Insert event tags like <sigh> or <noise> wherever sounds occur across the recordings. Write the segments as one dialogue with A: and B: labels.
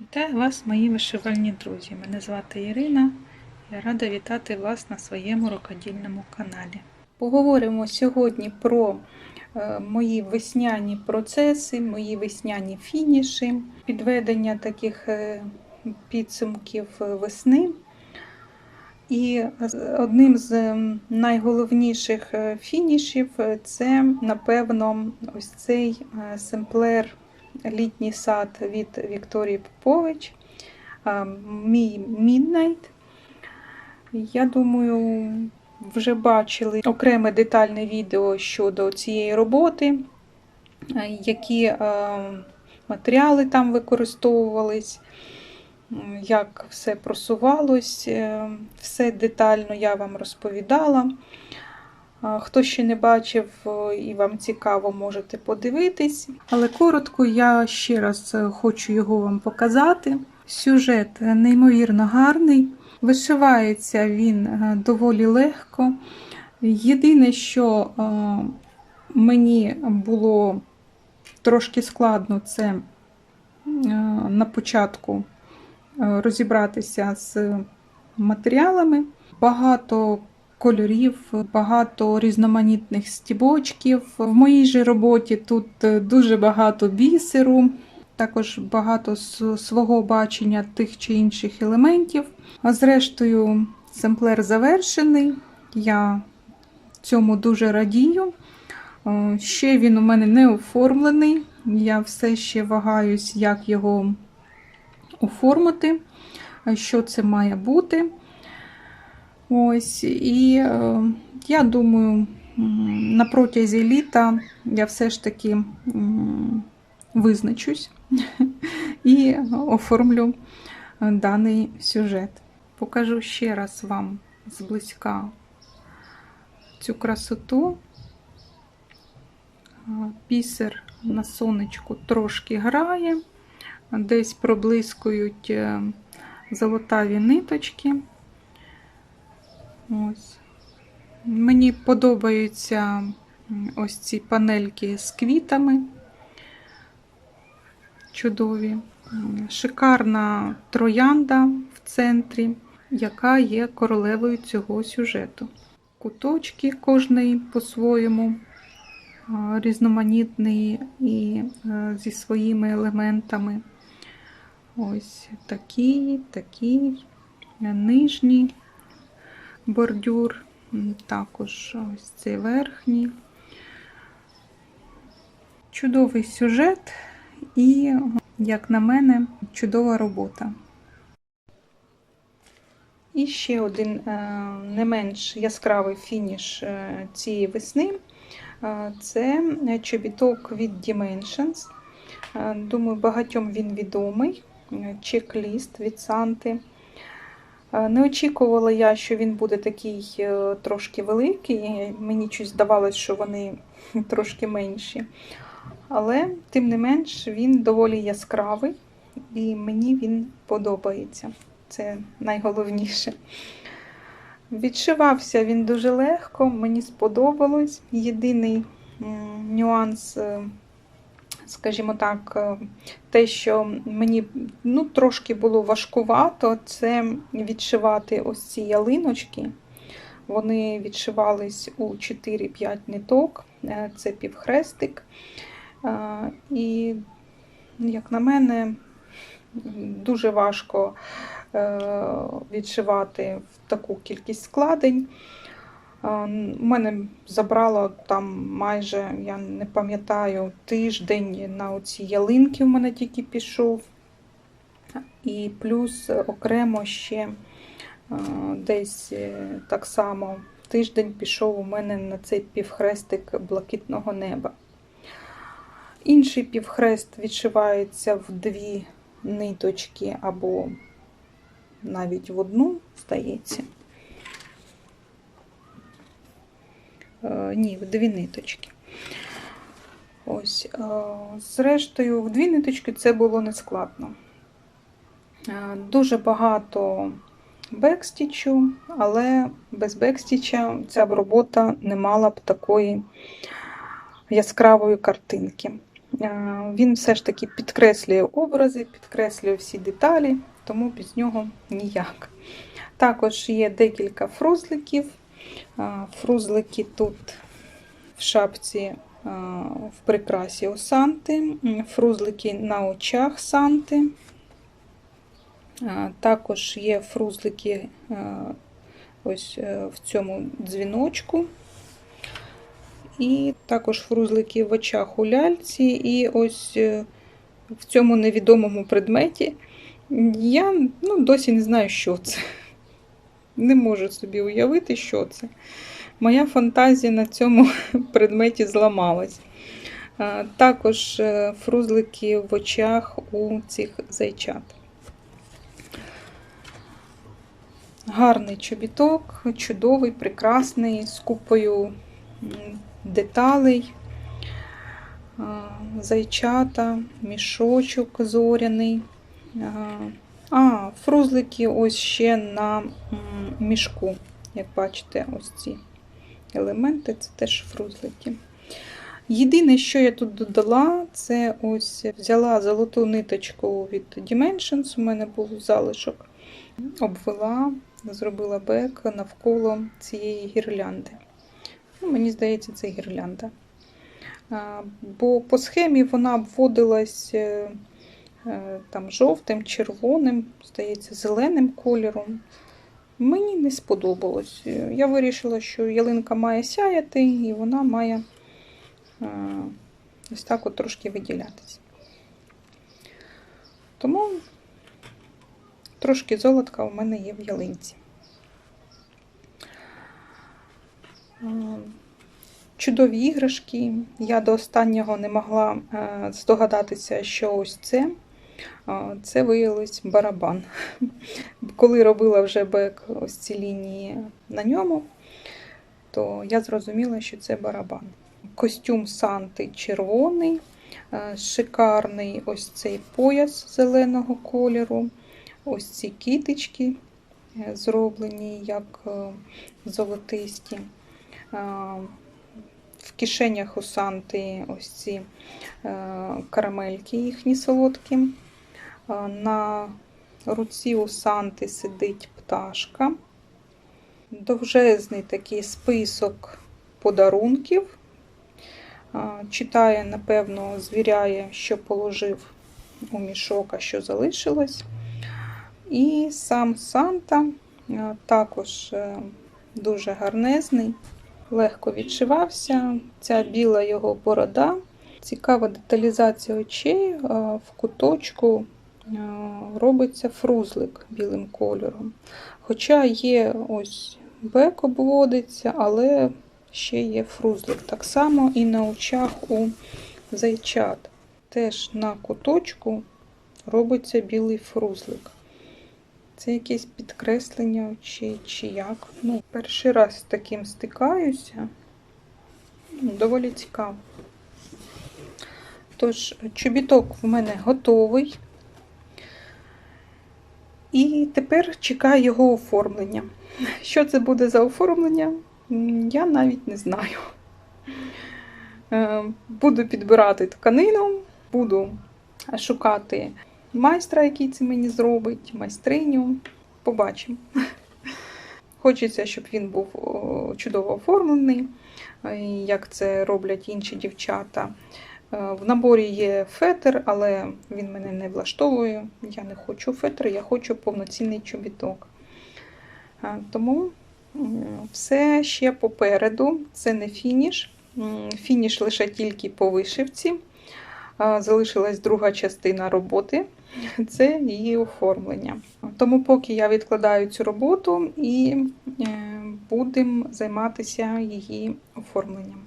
A: Вітаю вас, мої вишивальні друзі. Мене звати Ірина. Я рада вітати вас на своєму рукодільному каналі. Поговоримо сьогодні про е, мої весняні процеси, мої весняні фініші, підведення таких е, підсумків весни. І одним з найголовніших е, фінішів е, це, напевно, ось цей е, семплер літній сад від Вікторії Попович, мій Midnight. Я думаю, вже бачили окреме детальне відео щодо цієї роботи, які матеріали там використовувались як все просувалось, е, все детально я вам розповідала. Хто ще не бачив і вам цікаво, можете подивитись. Але коротко я ще раз е, хочу його вам показати. Сюжет неймовірно гарний, вишивається він е, доволі легко. Єдине, що е, мені було трошки складно, це на початку розібратися з матеріалами. Багато кольорів, багато різноманітних стібочків. В моїй же роботі тут е, дуже багато бісеру, також багато свого бачення тих чи інших елементів. А зрештою, семплер завершений. Я цьому дуже радію. Е, Ще він у мене не оформлений. Я все ще вагаюсь, як його оформити, е, що це має бути. Ось, і е, я думаю, на протязі літа я все ж таки визначусь <laughs> і оформлю е, даний сюжет. Покажу ще раз вам зблизька цю красоту. Е, Бісер на сонечку трошки грає, десь проблискують е, золотаві ниточки. Ось. Мені подобаються ось ці панельки з квітами. Чудові. Шикарна троянда в центрі, яка є королевою цього сюжету. Куточки кожний по-своєму різноманітний і е, зі своїми елементами. Ось такий, такий, нижній бордюр, також ось цей верхній. Чудовий сюжет і, як на мене, чудова робота. І ще один е, не менш яскравий фініш е, цієї весни е, це чобіток від Dimensions. Думаю, багатьом він відомий. Чек-ліст від Санти. Е, Не очікувала я, що він буде такий е, трошки великий. Мені щось здавалось, що вони <laughs> трошки менші. Але, тим не менш, він доволі яскравий і мені він подобається. Це найголовніше. Відшивався він дуже легко, мені сподобалось. Єдиний нюанс, е, скажімо так, е, те, що мені ну, трошки було важкувато, це відшивати ось ці ялиночки. Вони відшивались у 4-5 ниток, е, це півхрестик. Е, І, як на мене, дуже важко відшивати в таку кількість складень. У мене забрало там майже, я не пам'ятаю, тиждень на оці ялинки в мене тільки пішов. І плюс окремо ще е, десь е, так само тиждень пішов у мене на цей півхрестик блакитного неба. Інший півхрест відшивається в дві ниточки або навіть в одну, здається. Е, ні, в дві ниточки. Ось. е, Зрештою, в дві ниточки це було нескладно. Е, Дуже багато бекстічу, але без бекстіча ця б робота не мала б такої яскравої картинки. Е, Він все ж таки підкреслює образи, підкреслює всі деталі, тому без нього ніяк. Також є декілька фрузликів. Фрузлики тут в шапці в прикрасі у Санти, фрузлики на очах Санти. Також є фрузлики ось е, в цьому дзвіночку. І також фрузлики в очах у ляльці, і ось е, в цьому невідомому предметі. Я ну, досі не знаю, що це. Не можу собі уявити, що це. Моя фантазія на цьому <laughs> предметі зламалась. Також е, фрузлики в очах у цих зайчат. Гарний чобіток, чудовий, прекрасний, з купою деталей, зайчата, мішочок зоряний. А, фрузлики ось ще на мішку. Як бачите, ось ці елементи це теж фрузлики. Єдине, що я тут додала, це ось взяла золоту ниточку від Dimensions, у мене був залишок, обвела, зробила бек навколо цієї гірлянди. Ну, мені здається, це гірлянда. Бо по схемі вона обводилась е, там, жовтим, червоним, здається, зеленим кольором. Мені не сподобалось. Е, Я вирішила, що ялинка має сяяти, і вона має е, ось так от трошки виділятися. Тому трошки золотка у мене є в ялинці. Е, Чудові іграшки. Я до останнього не могла е, здогадатися, що ось це. Це виявилось барабан. Коли робила вже бек ось ці лінії на ньому, то я зрозуміла, що це барабан. Костюм Санти червоний, е, шикарний ось цей пояс зеленого кольору, ось ці кіточки е, зроблені як е, золотисті. В кишенях у Санти ось ці карамельки їхні солодкі. Е, На руці у Санти сидить пташка. Довжезний такий список подарунків. Е, Читає, напевно, звіряє, що положив у мішок, а що залишилось. І сам Санта е, також дуже гарнезний, легко відшивався. Ця біла його борода. Цікава деталізація очей. В куточку робиться фрузлик білим кольором. Хоча є ось бек обводиться, але ще є фрузлик. Так само і на очах у зайчат. Теж на куточку робиться білий фрузлик. Це якесь підкреслення очей чи як. Ну, перший раз з таким стикаюся. Ну, доволі цікаво. Тож, чобіток в мене готовий. І тепер чекаю його оформлення. Що це буде за оформлення, я навіть не знаю. Е, Буду підбирати тканину, буду шукати майстра, який це мені зробить, майстриню. Побачимо. Хочеться, щоб він був чудово оформлений, е, як це роблять інші дівчата. Е, В наборі є фетр, але він мене не влаштовує. Я не хочу фетр, я хочу повноцінний чобіток. Е, Тому все ще попереду. Це не фініш. Фініш лише тільки по вишивці. Е, Залишилась друга частина роботи це її оформлення. Тому поки я відкладаю цю роботу і будемо займатися її оформленням.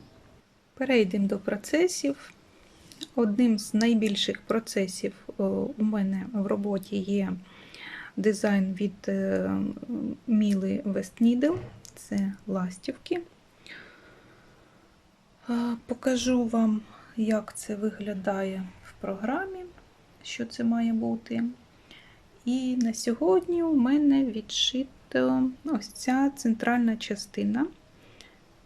A: Перейдемо до процесів. Одним з найбільших процесів е, у мене в роботі є дизайн від е, Міли Вестнідл. Це ластівки. Е, Покажу вам, як це виглядає в програмі, що це має бути. І на сьогодні у мене відшито ось ця центральна частина,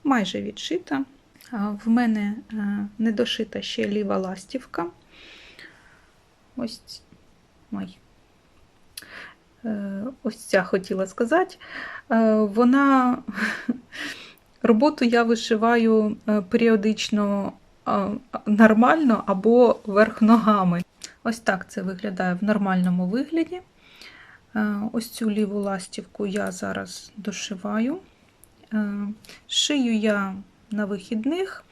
A: майже відшита. В мене е, не дошита ще ліва ластівка. Ось, ой. Е, ось ця хотіла сказати. Е, Вона <laughs> роботу я вишиваю періодично нормально або верх ногами. Ось так це виглядає в нормальному вигляді. Ось цю ліву ластівку я зараз дошиваю. Шию я на вихідних.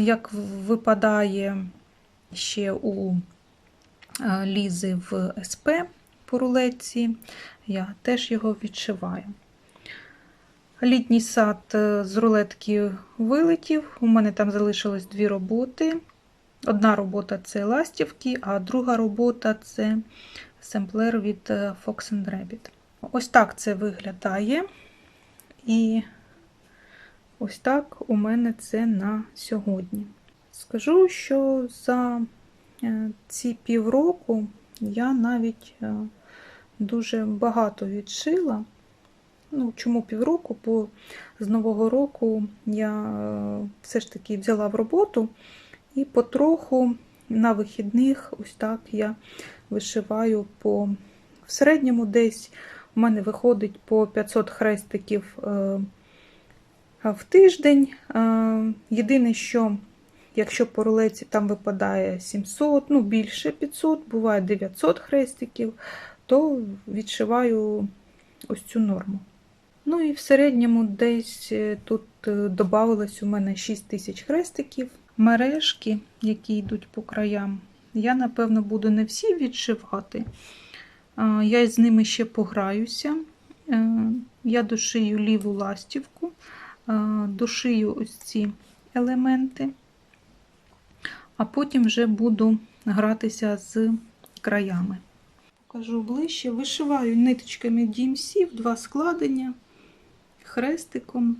A: Як випадає ще у Лізи в СП по рулетці, я теж його відшиваю. Літній сад е, з рулетки вилетів. У мене там залишилось дві роботи. Одна робота це ластівки, а друга робота це семплер від е, Fox and Rabbit. Ось так це виглядає. І ось так у мене це на сьогодні. Скажу, що за е, ці півроку я навіть е, дуже багато відшила. Ну, чому півроку? Бо з Нового року я е, все ж таки взяла в роботу і потроху на вихідних ось так я вишиваю по в середньому десь у мене виходить по 500 хрестиків в тиждень. Е, Єдине, що якщо по рулеці там випадає 700, ну більше 500, буває 900 хрестиків, то відшиваю ось цю норму. Ну і в середньому десь е, тут е, додавалось у мене 6 тисяч хрестиків. Мережки, які йдуть по краям, я, напевно, буду не всі відшивати. Я з ними ще пограюся. Е, Я дошию ліву ластівку, а, дошию ось ці елементи, а потім вже буду гратися з краями. Покажу ближче. Вишиваю ниточками DMC в два складення, хрестиком.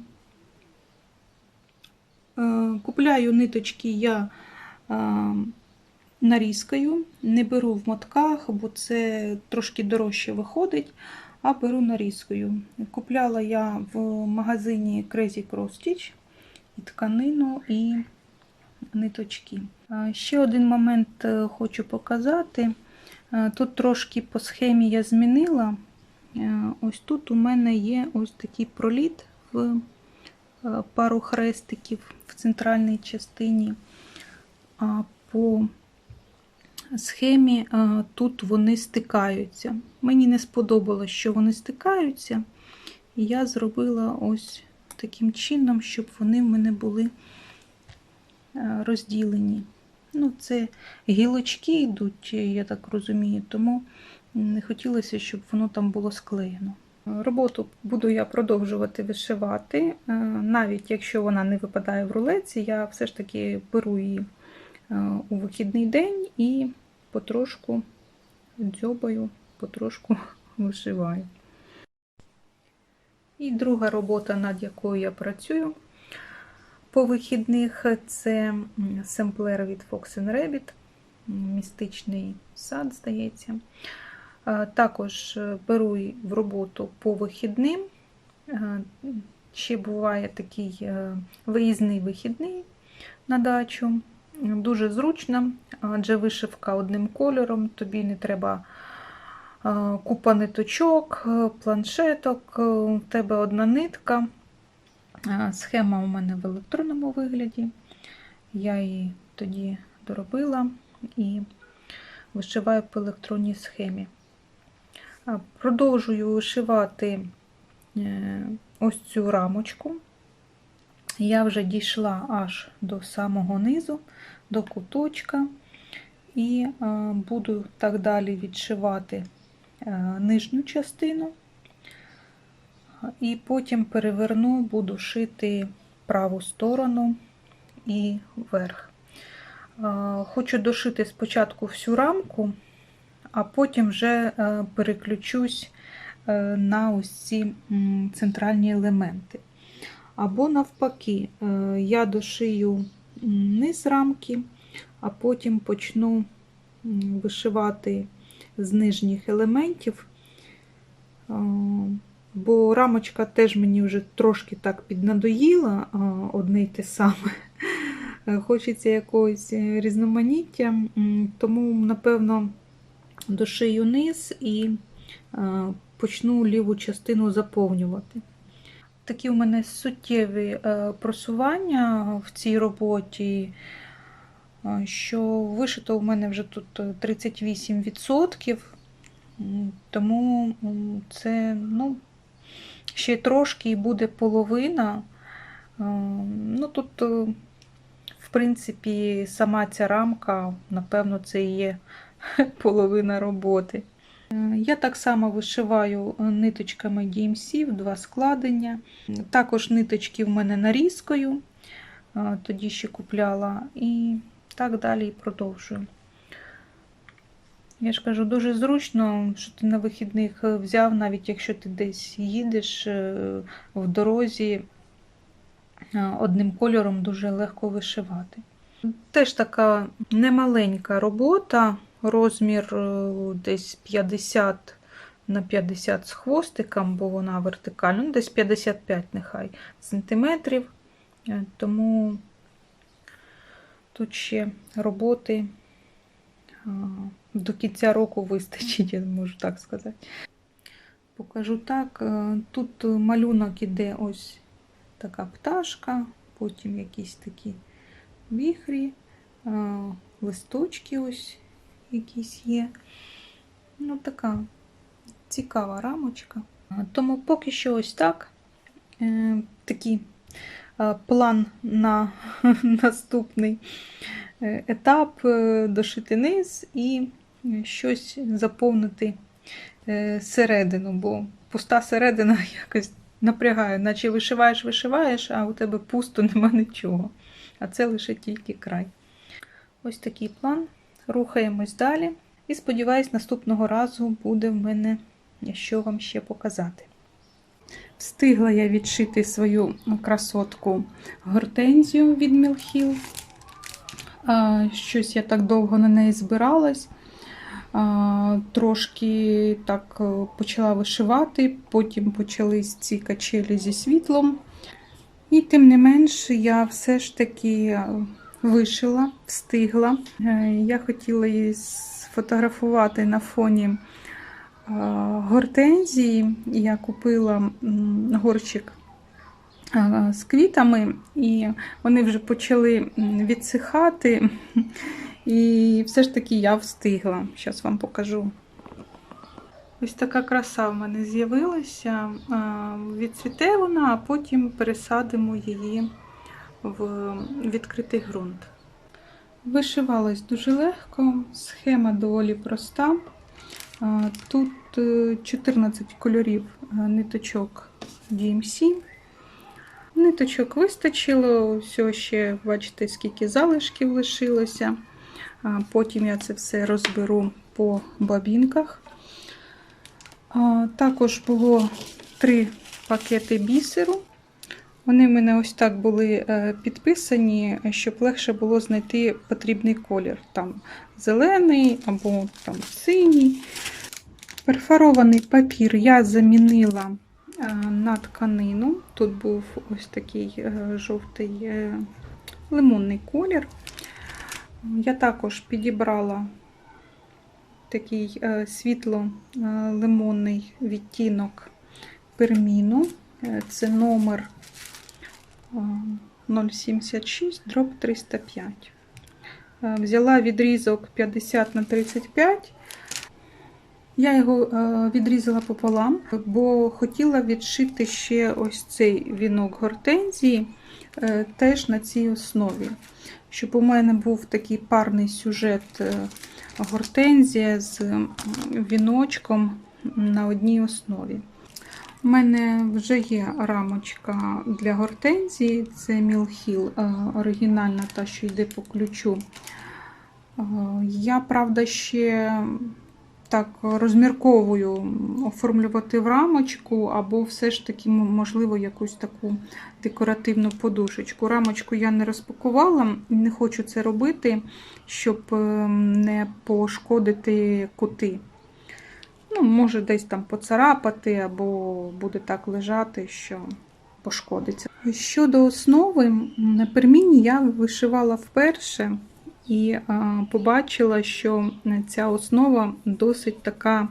A: Е, Купляю ниточки я е, нарізкою, не беру в мотках, бо це трошки дорожче виходить, а беру нарізкою. Купляла я в магазині Crazy Cross Stitch і тканину, і ниточки. Ще один момент е, хочу показати. Е, Тут трошки по схемі я змінила. Е, Ось тут у мене є ось такий проліт в пару хрестиків в центральній частині. А по схемі е, тут вони стикаються. Мені не сподобалось, що вони стикаються, і я зробила ось таким чином, щоб вони в мене були е, розділені. Ну, це гілочки йдуть, я так розумію, тому не хотілося, щоб воно там було склеєно. Роботу буду я продовжувати вишивати, е, навіть якщо вона не випадає в рулеці, я все ж таки беру її у вихідний день і потрошку дзьобаю, потрошку <laughs> вишиваю. І друга робота, над якою я працюю по вихідних, це семплер від Fox and Rabbit, містичний сад, здається. Е, Також е, беру в роботу по вихідним. Е, Ще буває такий е, виїзний вихідний на дачу. Дуже зручно, адже вишивка одним кольором, тобі не треба е, купа ниточок, е, планшеток, е, в тебе одна нитка. Схема у мене в електронному вигляді. Я її тоді доробила і вишиваю по електронній схемі. Продовжую вишивати ось цю рамочку. Я вже дійшла аж до самого низу, до куточка, і е, буду так далі відшивати е, нижню частину, і потім переверну, буду шити праву сторону і вверх. Е, Хочу дошити спочатку всю рамку, а потім вже переключусь на ось ці центральні елементи. Або навпаки, е, я дошию низ рамки, а потім почну вишивати з нижніх елементів е, бо рамочка теж мені вже трошки так піднадоїла одне й те саме. Е, Хочеться якогось е, різноманіття, тому, напевно, дошию низ і е, почну ліву частину заповнювати. Такі у мене суттєві е, просування в цій роботі, е, що вишито у мене вже тут е, 38%. Тому це ну, ще трошки і буде половина. Е, Ну, тут, е, в принципі, сама ця рамка, напевно, це і є <laughs> половина роботи. Я так само вишиваю е, ниточками DMC в два складення. Також ниточки в мене нарізкою, е, тоді ще купляла, і так далі продовжую. Я ж кажу, дуже зручно, що ти на вихідних е, взяв, навіть якщо ти десь їдеш в дорозі, одним кольором дуже легко вишивати. Теж така немаленька робота, розмір е, десь 50 на 50 з хвостиком, бо вона вертикальна, ну, десь 55 нехай сантиметрів. Е, Тому тут ще роботи до кінця року вистачить, я можу так сказати. Покажу так. е, Тут малюнок іде ось така пташка, потім якісь такі віхрі, листочки ось якісь є. Ну, така цікава рамочка. Тому поки що ось так. Е, Такий е, план на <laughs> наступний е, етап дошити низ і щось заповнити середину, бо пуста середина <laughs> якось напрягає, наче вишиваєш, вишиваєш, а у тебе пусто <laughs> нема нічого. А це лише тільки край. Ось такий план. Рухаємось далі. І сподіваюсь, наступного разу буде в мене що вам ще показати. Встигла я відшити свою красотку гортензію від Мілхіл. Щось я так довго на неї збиралась. Трошки так е, почала вишивати, потім почались ці качелі зі світлом. І тим не менш, я все ж таки е, вишила, встигла. Е, Я хотіла її сфотографувати на фоні е, гортензії. Я купила горщик е, з квітами, і вони вже почали відсихати. І все ж таки я встигла. Зараз вам покажу. Ось така краса в мене з'явилася. Відцвіте вона, а потім пересадимо її в відкритий ґрунт. Вишивалась дуже легко, схема доволі проста. Тут е, 14 кольорів е, ниточок DMC. Ниточок вистачило, все ще, бачите, скільки залишків лишилося. Потім я це все розберу по бабінках. Також було три пакети бісеру. Вони в мене ось так були е, підписані, щоб легше було знайти потрібний колір. Там зелений або там синій. Перфорований папір я замінила е, на тканину. Тут був ось такий е, жовтий лимонний колір. Я також підібрала такий світло-лимонний відтінок перміну. Це номер 076 дроб 305. Е, Взяла відрізок 50 на 35. Я його е, відрізала пополам, бо хотіла відшити ще ось цей вінок гортензії е, теж на цій основі. Щоб у мене був такий парний сюжет е, гортензія з віночком на одній основі. У мене вже є рамочка для гортензії, це Мілхіл, оригінальна та, що йде по ключу. Е, Я, правда, ще так розмірковую оформлювати в рамочку, або все ж таки, можливо, якусь таку декоративну подушечку. Рамочку я не розпакувала, не хочу це робити, щоб е, не пошкодити кути. Ну, може десь там поцарапати, або буде так лежати, що пошкодиться. Щодо основи, на перміні я вишивала вперше і побачила, що ця основа досить така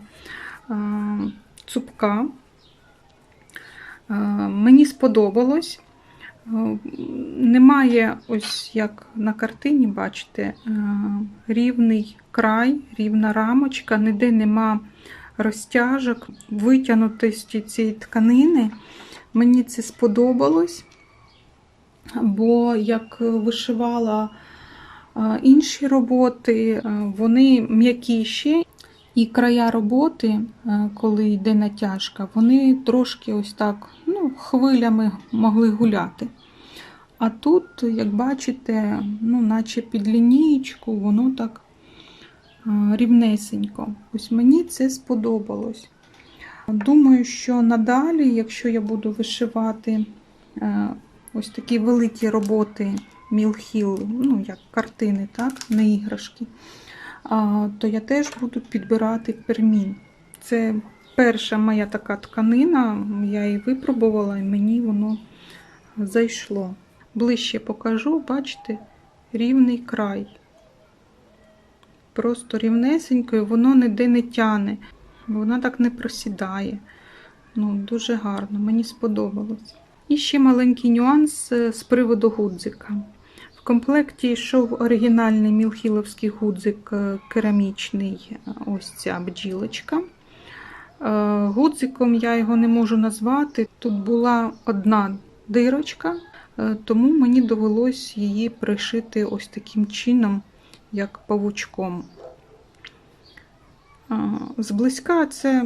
A: цупка. Мені сподобалось. Немає, ось як на картині, бачите, рівний край, рівна рамочка, ніде нема розтяжок, витягнутості цієї тканини. Мені це сподобалось, бо як вишивала інші роботи, вони м'якіші, і края роботи, коли йде натяжка, вони трошки ось так ну, хвилями могли гуляти. А тут, як бачите, ну, наче під лінієчку, воно так рівнесенько. Ось мені це сподобалось. Думаю, що надалі, якщо я буду вишивати е, ось такі великі роботи мілхіл, ну як картини, так, не іграшки, то я теж буду підбирати пермін. Це перша моя така тканина, я її випробувала і мені воно зайшло. Ближче покажу, бачите, рівний край. Просто рівнесенько, і воно ніде не тяне. Вона так не просідає. Ну, Дуже гарно, мені сподобалось. І ще маленький нюанс е, з приводу гудзика. В комплекті йшов оригінальний мілхіловський гудзик е, керамічний, е, ось ця бджілочка. Гудзиком я його не можу назвати. Тут була одна дирочка, тому мені довелось її пришити ось таким чином, як павучком. Зблизька це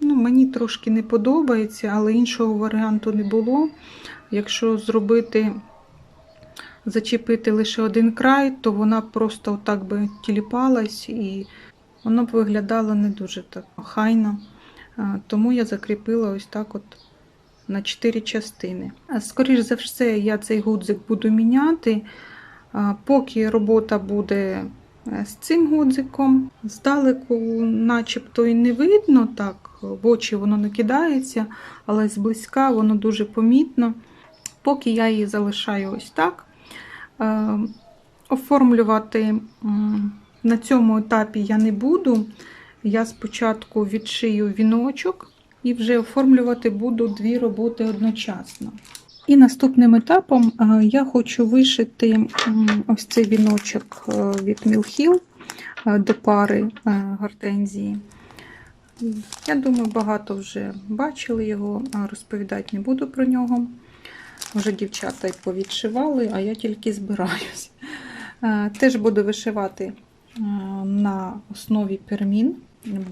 A: ну, мені трошки не подобається, але іншого варіанту не було. Якщо зробити, зачепити лише один край, то вона просто так би тіліпалась і воно б виглядало не дуже так хайно. Тому я закріпила ось так от на 4 частини. Скоріше за все, я цей гудзик буду міняти, поки робота буде з цим гудзиком. Здалеку, начебто і не видно, так, в очі воно не кидається, але зблизька воно дуже помітно. Поки я її залишаю ось так. Е, оформлювати на цьому етапі я не буду. Я спочатку відшию віночок і вже оформлювати буду дві роботи одночасно. І наступним етапом е, я хочу вишити ось цей віночок е, від Мілхіл до пари е, гортензії. Я думаю, багато вже бачили його, розповідати не буду про нього. Вже дівчата повідшивали, а я тільки збираюсь. Теж буду вишивати на основі пермін,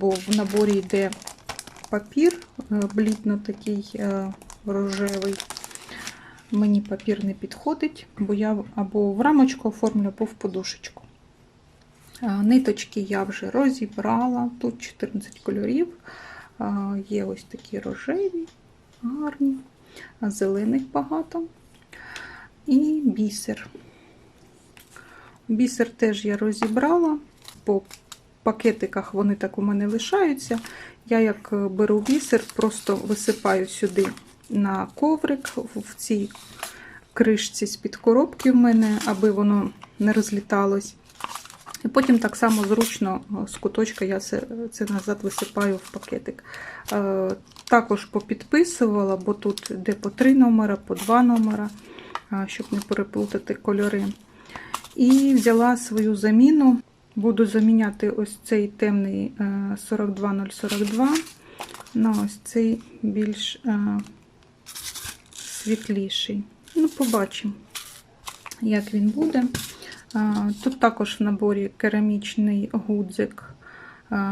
A: бо в наборі йде папір блідно такий рожевий мені папір не підходить, бо я або в рамочку оформлю, або в подушечку. Ниточки я вже розібрала, тут 14 кольорів. Є ось такі рожеві, гарні, зелених багато. І бісер. Бісер теж я розібрала, по пакетиках вони так у мене лишаються. Я, як беру бісер, просто висипаю сюди на коврик в цій кришці з-під коробки в мене, аби воно не розліталось. І потім так само зручно з куточка я це, це назад висипаю в пакетик. Е, також попідписувала, бо тут де по три номера, по два номера, щоб не переплутати кольори. І взяла свою заміну. Буду заміняти ось цей темний 42042 е, на ось цей більш е, світліший. Ну, побачимо, як він буде. Тут також в наборі керамічний гудзик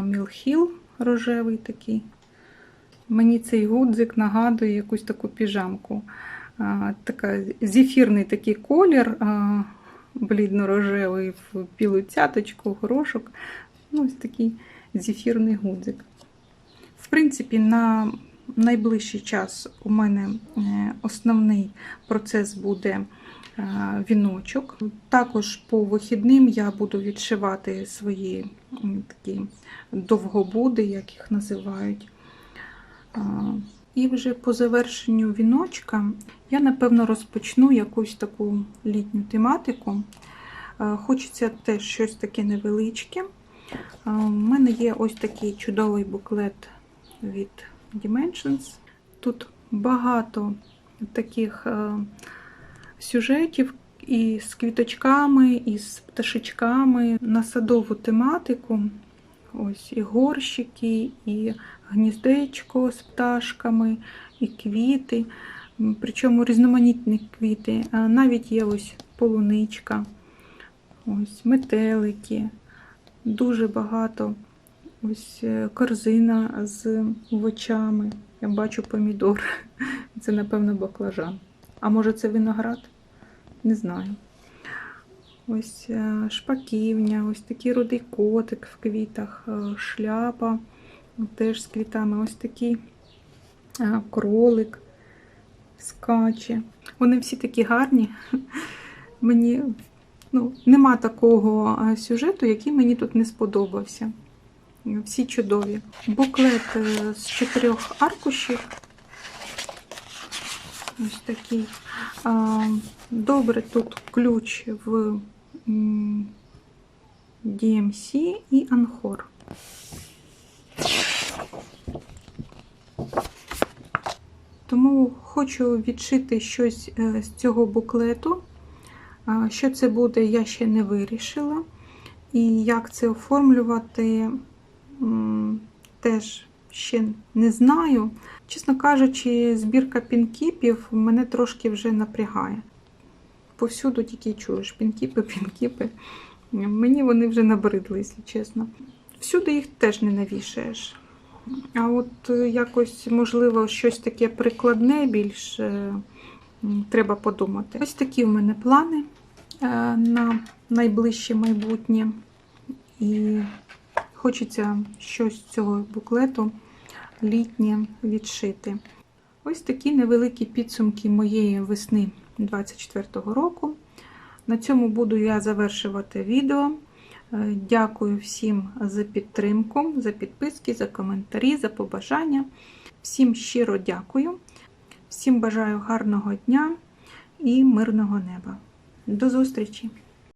A: Мілхіл рожевий такий. Мені цей гудзик нагадує якусь таку піжамку. Така Зефірний такий колір, блідно-рожевий в білу цяточку, горошок. Ну, Ось такий зефірний гудзик. В принципі, на найближчий час у мене е, основний процес буде е, віночок. Також по вихідним я буду відшивати свої такі довгобуди, як їх називають. І вже по завершенню віночка я, напевно, розпочну якусь таку літню тематику. Е, Хочеться теж щось таке невеличке. У мене є ось такий чудовий буклет від Dimensions. Тут багато таких е, сюжетів і з квіточками, і з пташечками на садову тематику. Ось і горщики, і гніздечко з пташками, і квіти. Причому різноманітні квіти. Навіть є ось полуничка, ось метелики, дуже багато. Ось е, корзина з овочами. Я бачу помідор. <laughs> Це, напевно, баклажан. А може це виноград? Не знаю. Ось е, шпаківня, ось такий рудий котик в квітах, е, шляпа теж з квітами. Ось такий кролик скаче. Вони всі такі гарні. <laughs> Мені ну, нема такого сюжету, який мені тут не сподобався. Всі чудові. Буклет е, з чотирьох аркушів. Ось такий. Добре, тут ключ в DMC і Анхор. Тому хочу відшити щось е, з цього буклету. Що це буде, я ще не вирішила. І як це оформлювати, теж ще не знаю. Чесно кажучи, збірка пінкіпів мене трошки вже напрягає. Повсюду тільки чуєш пінкіпи, пінкіпи. Мені вони вже набридли, якщо чесно. Всюди їх теж не навішаєш. А от е, якось, можливо, щось таке прикладне більш треба подумати. Ось такі в мене плани е, на найближче майбутнє. І хочеться щось з цього буклету літнє відшити. Ось такі невеликі підсумки моєї весни 24-го року. На цьому буду я завершувати відео. Е, Дякую всім за підтримку, за підписки, за коментарі, за побажання. Всім щиро дякую. Всім бажаю гарного дня і мирного неба. До зустрічі!